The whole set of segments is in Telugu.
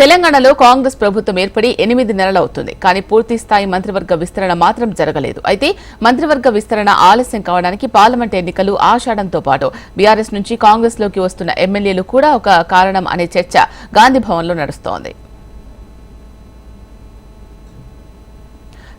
తెలంగాణలో కాంగ్రెస్ ప్రభుత్వం ఏర్పడి ఎనిమిది నెలలవుతుంది. కానీ పూర్తి స్థాయి మంత్రివర్గ విస్తరణ మాత్రం జరగలేదు. అయితే మంత్రివర్గ విస్తరణ ఆలస్యం కావడానికి పార్లమెంట్ ఎన్నికలు ఆషాఢంతో పాటు బీఆర్ఎస్ నుంచి కాంగ్రెస్లోకి వస్తున్న ఎమ్మెల్యేలు కూడా ఒక కారణం అనే చర్చ గాంధీ భవన్లో నడుస్తోంది.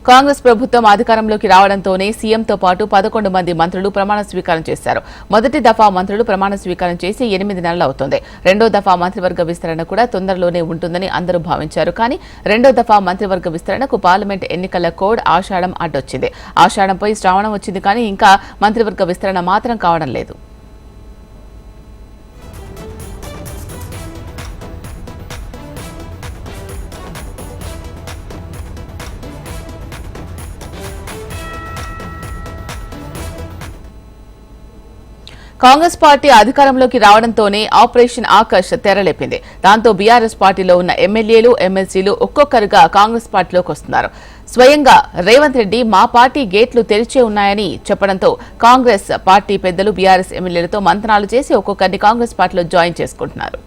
కాంగ్రెస్ ప్రభుత్వం అధికారంలోకి రావడంతోనే సీఎంతో పాటు పదకొండు మంది మంత్రులు ప్రమాణ స్వీకారం చేశారు. మొదటి దఫా మంత్రులు ప్రమాణ స్వీకారం చేసి ఎనిమిది నెలలు అవుతోంది. రెండో దఫా మంత్రివర్గ విస్తరణ కూడా తొందరలోనే ఉంటుందని అందరూ భావించారు. కానీ రెండో దఫా మంత్రివర్గ విస్తరణకు పార్లమెంట్ ఎన్నికల కోడ్ ఆషాఢం అడ్డొచ్చింది. ఆషాఢంపై శ్రావణం వచ్చింది కానీ ఇంకా మంత్రివర్గ విస్తరణ మాత్రం కావడం లేదు. కాంగ్రెస్ పార్టీ అధికారంలోకి రావడంతోనే ఆపరేషన్ ఆకర్ష్ తెరలేపింది. దాంతో బీఆర్ఎస్ పార్టీలో ఉన్న ఎమ్మెల్యేలు ఎమ్మెల్సీలు ఒక్కొక్కరుగా కాంగ్రెస్ పార్టీలోకి వస్తున్నారు. స్వయంగా రేవంత్ రెడ్డి మా పార్టీ గేట్లు తెరిచే ఉన్నాయని చెప్పడంతో కాంగ్రెస్ పార్టీ పెద్దలు బీఆర్ఎస్ ఎమ్మెల్యేలతో మంతనాలు చేసి ఒక్కొక్కరిని కాంగ్రెస్ పార్టీలో జాయిన్ చేసుకుంటున్నారు.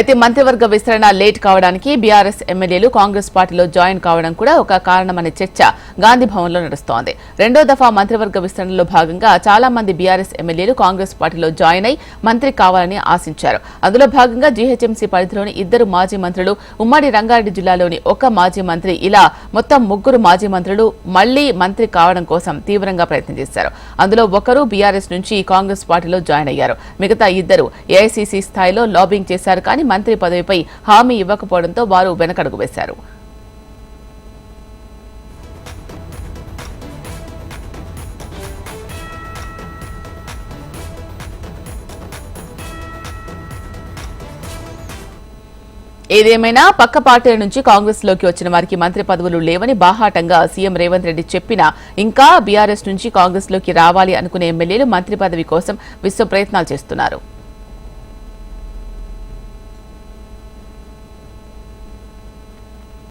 అయితే మంత్రివర్గ విస్తరణ లేట్ కావడానికి బీఆర్ఎస్ ఎమ్మెల్యేలు కాంగ్రెస్ పార్టీలో జాయిన్ కావడం కూడా ఒక కారణమనే చర్చ గాంధీ భవన్లో నడుస్తోంది. రెండో దఫా మంత్రివర్గ విస్తరణలో భాగంగా చాలా మంది బీఆర్ఎస్ ఎమ్మెల్యేలు కాంగ్రెస్ పార్టీలో జాయిన్ అయి మంత్రి కావాలని ఆశించారు. అందులో భాగంగా జీహెచ్ఎంసీ పరిధిలోని ఇద్దరు మాజీ మంత్రులు ఉమ్మడి రంగారెడ్డి జిల్లాలోని ఒక మాజీ మంత్రి ఇలా మొత్తం ముగ్గురు మాజీ మంత్రులు మళ్ళీ మంత్రి కావడం కోసం తీవ్రంగా ప్రయత్నం చేశారు. అందులో ఒకరు బీఆర్ఎస్ నుంచి కాంగ్రెస్ పార్టీలో జాయిన్ అయ్యారు. మిగతా ఇద్దరు ఏఐసీసీ స్థాయిలో లాబింగ్ చేశారు కానీ మంత్రి పదవిపై హామీ ఇవ్వకపోవడంతో వారు వెనకడుగు వేశారు. ఏదేమైనా పక్క పార్టీల నుంచి కాంగ్రెస్లోకి వచ్చిన వారికి మంత్రి పదవులు లేవని బాహాటంగా సీఎం రేవంత్ రెడ్డి చెప్పినా ఇంకా బీఆర్ఎస్ నుంచి కాంగ్రెస్లోకి రావాలి అనుకునే ఎమ్మెల్యేలు మంత్రి పదవి కోసం విశ్వ ప్రయత్నాలు చేస్తున్నారు.